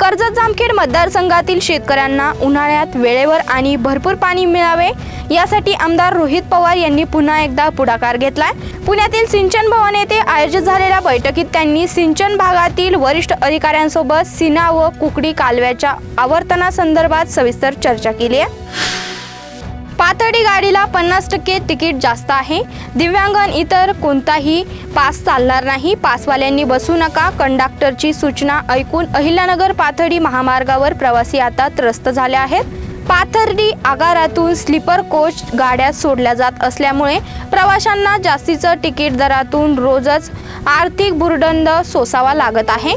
कर्जत जामखेड मतदारसंघातील शेतकऱ्यांना उन्हाळ्यात वेळेवर आणि भरपूर पाणी मिळावे यासाठी आमदार रोहित पवार यांनी पुन्हा एकदा पुढाकार घेतलाय. पुण्यातील सिंचन भवन येथे आयोजित झालेल्या बैठकीत त्यांनी सिंचन भागातील वरिष्ठ अधिकाऱ्यांसोबत सिना व कुकडी कालव्याच्या आवर्तनासंदर्भात सविस्तर चर्चा केली आहे. पातळी गाडीला पन्नास टक्के तिकीट जास्त आहे. दिव्यांगन इतर कोणताही पास चालणार नाही. पासवाल्यांनी बसू नका. कंडक्टरची सूचना ऐकून अहिल्यानगर पाथर्डी महामार्गावर प्रवासी आता त्रस्त झाले आहेत. पाथर्डी आगारातून स्लीपर कोच गाड्या सोडल्या जात असल्यामुळे प्रवाशांना जास्तीचं तिकीट दरातून रोजच आर्थिक भुर्दंड सोसावा लागत आहे.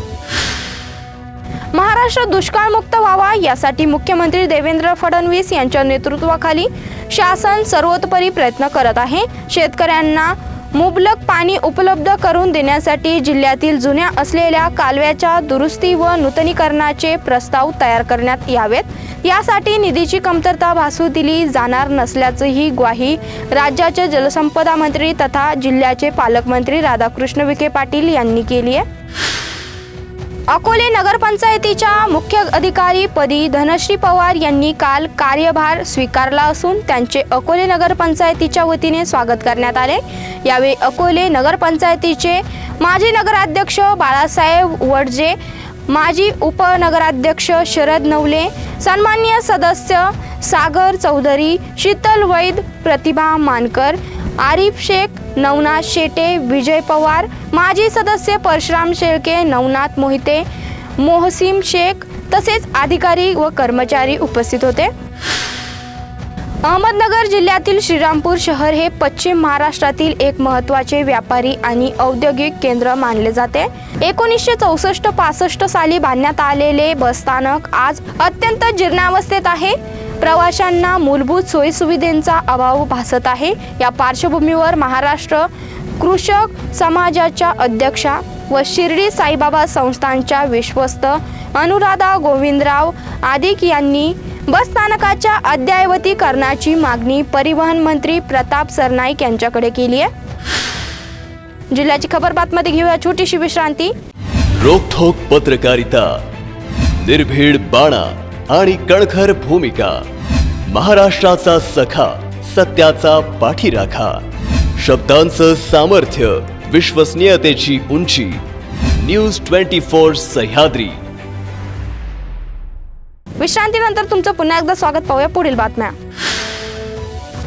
महाराष्ट्र दुष्काळमुक्त व्हावा यासाठी मुख्यमंत्री देवेंद्र फडणवीस यांच्या नेतृत्वाखाली शासन सर्वोतपरी प्रयत्न करत आहे. शेतकऱ्यांना मुबलक पाणी उपलब्ध करून देण्यासाठी जिल्ह्यातील जुन्या असलेल्या कालव्याच्या दुरुस्ती व नूतनीकरणाचे प्रस्ताव तयार करण्यात यावेत. यासाठी निधीची कमतरता भासू दिली जाणार नसल्याचंही ग्वाही राज्याचे जलसंपदा मंत्री तथा जिल्ह्याचे पालकमंत्री राधाकृष्ण विखे पाटील यांनी केली आहे. अकोले नगरपंचायतीच्या मुख्य अधिकारी पदी धनश्री पवार यांनी काल कार्यभार स्वीकारला असून त्यांचे अकोले नगरपंचायतीच्या वतीने स्वागत करण्यात आले. यावेळी अकोले नगरपंचायतीचे माजी नगराध्यक्ष बाळासाहेब वडजे माजी उपनगराध्यक्ष शरद नवले सन्मान्य सदस्य सागर चौधरी शीतल वैद प्रतिभा मानकर आरिफ शेख नवनाथ शेटे विजय पवार माजी सदस्य परशुराम शेळके नवनाथ मोहिते मोहसीम शेख तसेच अधिकारी व कर्मचारी उपस्थित होते. अहमदनगर जिल्ह्यातील श्रीरामपूर शहर हे पश्चिम महाराष्ट्रातील एक महत्त्वाचे व्यापारी आणि औद्योगिक केंद्र मानले जाते. एकोणीसशे चौसष्ट पासष्ट साली बांधण्यात आलेले बसस्थानक आज अत्यंत जीर्णावस्थेत आहे. प्रवाशांना मूलभूत सोयीसुविधेंचा अभाव भासत आहे. या पार्श्वभूमीवर महाराष्ट्र कृषक समाजाच्या अध्यक्षा व शिर्डी साईबाबा संस्थांच्या विश्वस्त अनुराधा गोविंदराव आदिक यांनी बसस्थानकाच्या अद्ययावतीकरणाची मागणी परिवहन मंत्री प्रताप सरनाईक यांच्याकडे केली आहे. जिल्ह्याची खबर बातमध्ये घेऊया. छोटीशी विश्रांती. रोखोक पत्रकारिता. निर्भीड बाणा. आणि कणखर भूमिका. महाराष्ट्राचा सखा सत्याचा पाठीराखा. शब्दांचं सामर्थ्य विश्वसनीयतेची उंची. News twenty four Sahyadri. विश्रांतीनंतर तुमचं पुन्हा एकदा स्वागत पाहूया पुढील बातम्या.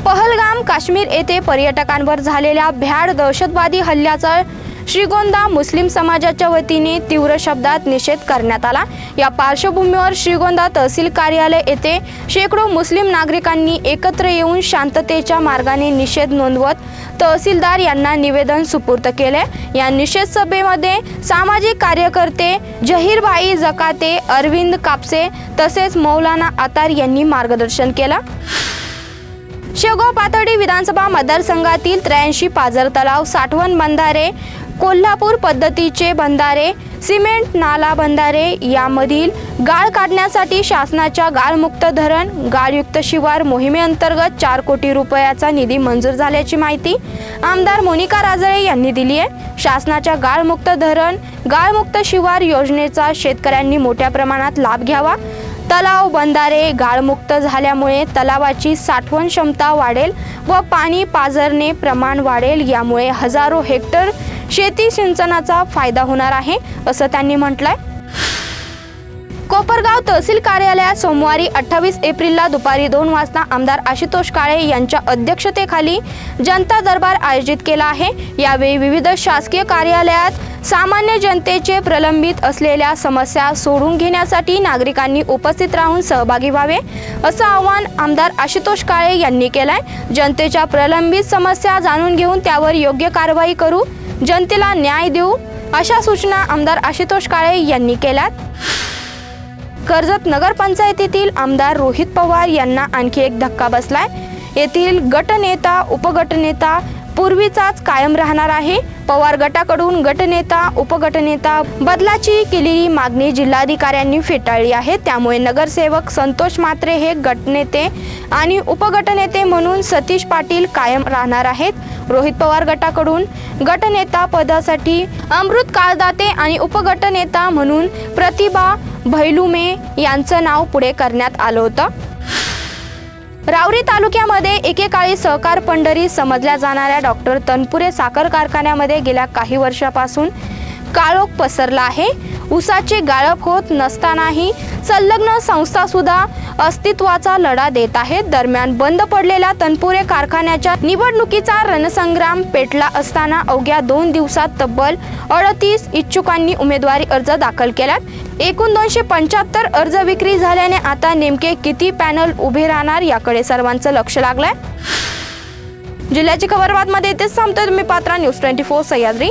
पहलगाम काश्मीर येथे पर्यटकांवर झालेल्या भ्याड दहशतवादी हल्ल्याचा श्रीगोंदा मुस्लिम समाजाच्या वतीने तीव्र शब्दात निषेध करण्यात आला. या पार्श्वभूमीवर श्रीगोंदा तहसील कार्यालय येथे शेकडो मुस्लिम नागरिकांनी एकत्र येऊन शांततेच्या मार्गाने निषेध नोंदवत तहसीलदार यांना निवेदन सुपूर्त केले. या निषेध सभेमध्ये सामाजिक कार्यकर्ते जहीरभाई जकाते अरविंद कापसे तसेच मौलाना आतार यांनी मार्गदर्शन केलं. शेवगाव पातळी विधानसभा मतदारसंघातील त्र्याऐंशी पाझर तलाव साठवण बंधारे कोल्हापूर पद्धतीचे बंधारे सिमेंट नाला बंधारे यामधील गाळ काढण्यासाठी शासनाच्या गाळमुक्त धरण गाळयुक्त शिवार मोहिमेअंतर्गत चार कोटी रुपयाचा निधी मंजूर झाल्याची माहिती आमदार मोनिका राजळे यांनी दिली आहे. शासनाच्या गाळमुक्त धरण गाळमुक्त शिवार योजनेचा शेतकऱ्यांनी मोठ्या प्रमाणात लाभ घ्यावा. तलाव बंधारे गाळमुक्त झाल्यामुळे तलावाची साठवण क्षमता वाढेल व पाणी पाझरणे प्रमाण वाढेल. यामुळे हजारो हेक्टर शेती सिंचनाचा फायदा होणार आहे असं त्यांनी म्हटलंय. कोपरगाव तहसील कार्यालयात सोमवारी अठ्ठावीस एप्रिलला दुपारी दोन वाजता आमदार आशुतोष काळे यांच्या अध्यक्षतेखाली जनता दरबार आयोजित केला आहे. यावेळी विविध शासकीय कार्यालयात सामान्य जनतेचे प्रलंबित असलेल्या समस्या सोडून घेण्यासाठी नागरिकांनी उपस्थित राहून सहभागी व्हावे असं आवाहन आमदार आशुतोष काळे यांनी केलंय. जनतेच्या प्रलंबित समस्या जाणून घेऊन त्यावर योग्य कारवाई करू जनतेला न्याय देऊ अशा सूचना आमदार आशुतोष काळे यांनी केल्यात. कर्जत नगरपंचायतीतील आमदार रोहित पवार यांना आणखी एक धक्का बसलाय. येथील गटनेता उपगटनेता पूर्वीचाच कायम राहणार आहे. पवार गटाकडून गटनेता उपगटनेता बदलाची केलेली मागणी जिल्हाधिकाऱ्यांनी फेटाळली आहे. त्यामुळे नगरसेवक संतोष मात्रे हे गटनेते आणि उपगटनेते म्हणून सतीश पाटील कायम राहणार आहेत. रोहित पवार गटाकडून गटनेता पदासाठी अमृत काळदाते आणि उपगटनेता म्हणून प्रतिभा भैलुमे यांचं नाव पुढे करण्यात आलं होतं. रावरी तालुक्यामध्ये एकेकाळी सहकार पंढरी समजल्या जाणाऱ्या डॉक्टर तनपुरे साखर कारखान्यामध्ये गेल्या काही वर्षापासून काळोख पसरला आहे. ऊसाचे गाळप होत नसतानाही संलग्न संस्थासुद्धा अस्तित्वाचा लढा देत आहेत. दरम्यान बंद पडलेल्या तनपुरे कारखान्याच्या निवडणुकीचा रणसंग्राम पेटला असताना अवघ्या दोन दिवसात तब्बल अडतीस इच्छुकांनी उमेदवारी अर्ज दाखल केल्यात. एकूण दोनशे पंच्याहत्तर अर्ज विक्री झाल्याने आता नेमके किती पॅनल उभे राहणार याकडे सर्वांचं लक्ष लागलंय. जिल्ह्याची खबरबातमध्ये इथेच थांबतोय तुम्ही पात्रा न्यूज ट्वेंटी फोर सह्याद्री.